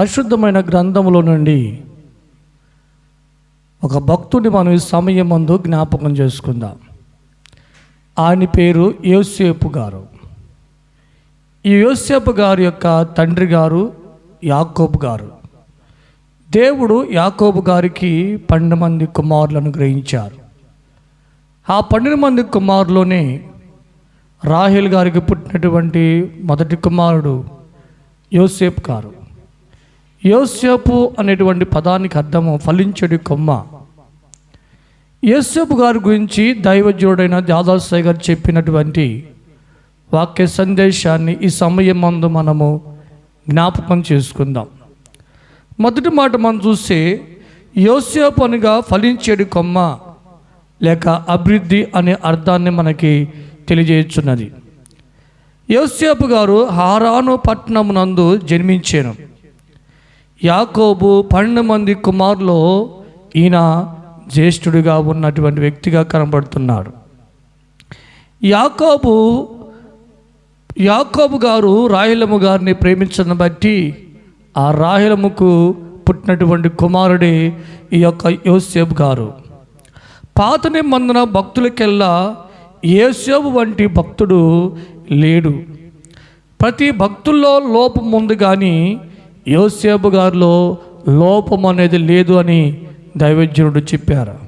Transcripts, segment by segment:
పరిశుద్ధమైన గ్రంథంలో నుండి ఒక భక్తుడిని మనం ఈ సమయం ముందు జ్ఞాపకం చేసుకుందాం. ఆయన పేరు యోసేపు గారు. ఈ యోసేపు గారి యొక్క తండ్రి గారు యాకోబు గారు. దేవుడు యాకోబు గారికి పన్నెండు మంది కుమారులను గ్రహించారు. ఆ పన్నెండు మంది కుమారులోనే రాహేల్ గారికి పుట్టినటువంటి మొదటి కుమారుడు యోసేపు గారు. యోసేపు అనేటువంటి పదానికి అర్థము ఫలించడి కొమ్మ. యోసేపు గారి గురించి దైవజుడైన దాదాసాయి గారు చెప్పినటువంటి వాక్య సందేశాన్ని ఈ సమయం మందు మనము జ్ఞాపకం చేసుకుందాం. మొదటి మాట మనం చూస్తే యోసేపు అనగా ఫలించేడు కొమ్మ లేక అభివృద్ధి అనే అర్థాన్ని మనకి తెలియజేస్తున్నది యోసేపు గారు హారాను పట్టణమునందు జన్మించాను యాకోబు పన్నెండు మంది కుమారులో ఈయన జ్యేష్ఠుడిగా ఉన్నటువంటి వ్యక్తిగా కనబడుతున్నాడు యాకోబు యాకోబు గారు రాహిలము గారిని ప్రేమించడం బట్టి ఆ రాహిలముకు పుట్టినటువంటి కుమారుడే ఈ యొక్క యోసేపు గారు. పాత నిబంధన భక్తులకెల్లా యేసేపు వంటి భక్తుడు లేడు. ప్రతి భక్తుల్లో లోపం ఉంది కానీ యోసేపు గారిలో లోపం అనేది లేదు అని దైవజ్ఞుడు చెప్పారు.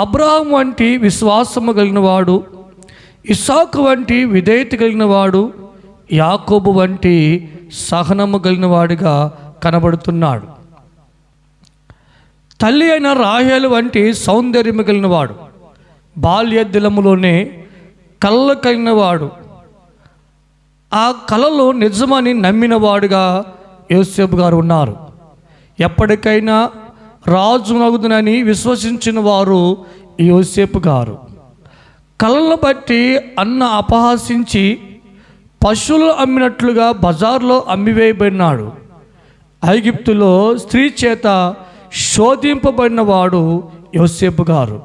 అబ్రాహం వంటి విశ్వాసము కలిగిన వాడు ఇసాకు వంటి విధేయత కలిగిన వాడు యాకోబు వంటి సహనము కలిగిన వాడిగా కనబడుతున్నాడు. తల్లి అయిన రాహేలు వంటి సౌందర్యము కలిగిన వాడు బాల్య దినములోనే కళ్ళు కలిగిన వాడు ఆ కళలు నిజమని నమ్మినవాడుగా యోసేపు గారు ఉన్నారు. ఎప్పటికైనా రాజు నగుదునని విశ్వసించిన వారు యోసేపు గారు. కళలను బట్టి అన్న అపహాసించి పశువులు అమ్మినట్లుగా బజార్లో అమ్మివేయబడినాడు. ఐగిప్తులో స్త్రీ చేత శోధింపబడిన వాడు యోసేపు గారు.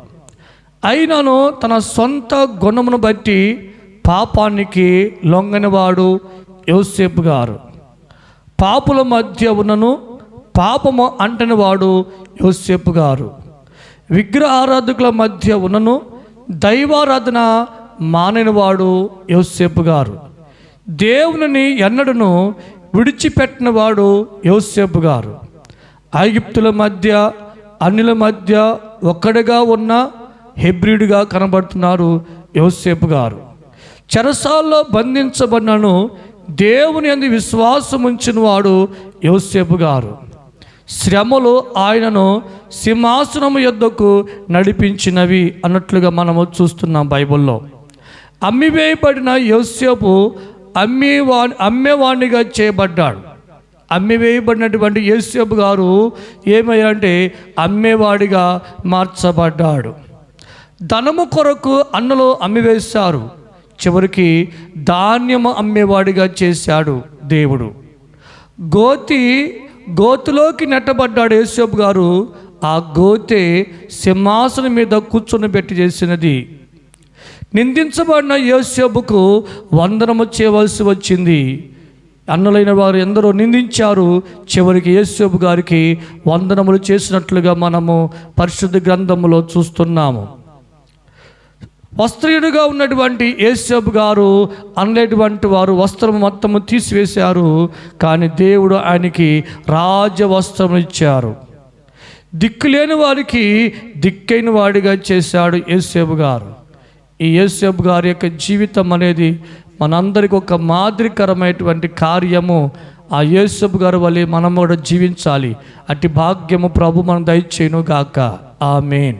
అయినను తన సొంత గుణమును బట్టి పాపానికి లొంగనివాడు యోసేపు గారు. పాపుల మధ్య ఉన్నను పాపము అంటని వాడు యోసేపు గారు. విగ్రహ ఆరాధకుల మధ్య ఉన్నను దైవారాధన మాననివాడు యోసేపు గారు. దేవుని ఎన్నడను విడిచిపెట్టిన వాడు యోసేపు గారు. ఐగిప్తుల మధ్య అన్నిల మధ్య ఒక్కడిగా ఉన్న హెబ్రిడ్గా కనబడుతున్నారు యోసేపు గారు. చెరసాల్లో బంధించబడినను దేవుని అందు విశ్వాసం ఉంచిన వాడు యోసేపు గారు. శ్రమలు ఆయనను సింహాసనము యొద్దకు నడిపించినవి అన్నట్లుగా మనము చూస్తున్నాం బైబిల్లో. అమ్మివేయబడిన యోసేపు అమ్మేవా అమ్మేవాణ్ణిగా చేయబడ్డాడు. అమ్మివేయబడినటువంటి యేసేపు గారు ఏమయ్యారంటే అమ్మేవాడిగా మార్చబడ్డాడు. ధనము కొరకు అన్నలు అమ్మివేశారు. చివరికి ధాన్యము అమ్మేవాడిగా చేశాడు దేవుడు. గోతి గోతులోకి నెట్టబడ్డాడు యేసేపు గారు. ఆ గోతే సింహాసనం మీద కూర్చొని పెట్టి చేసినది. నిందించబడిన యోసేపుకు వందనము చేయవలసి వచ్చింది. అన్నలైన వారు ఎందరో నిందించారు. చివరికి యేసేపు గారికి వందనములు చేసినట్లుగా మనము పరిశుద్ధ గ్రంథములో చూస్తున్నాము. వస్త్రీయుడుగా ఉన్నటువంటి యేసేపు గారు అనేటువంటి వారు వస్త్రం మొత్తము తీసివేశారు కానీ దేవుడు ఆయనకి రాజవస్త్రం ఇచ్చారు. దిక్కులేని వారికి దిక్కైన వాడిగా చేశాడు యేసేపు గారు. ఈ యేసేపు గారి యొక్క జీవితం అనేది మనందరికి ఒక మాదిరికరమైనటువంటి కార్యము. ఆ యేసేపు గారి వల్లే మనం కూడా జీవించాలి. అట్టి భాగ్యము ప్రభు మనం దయచేయను గాక ఆమెన్.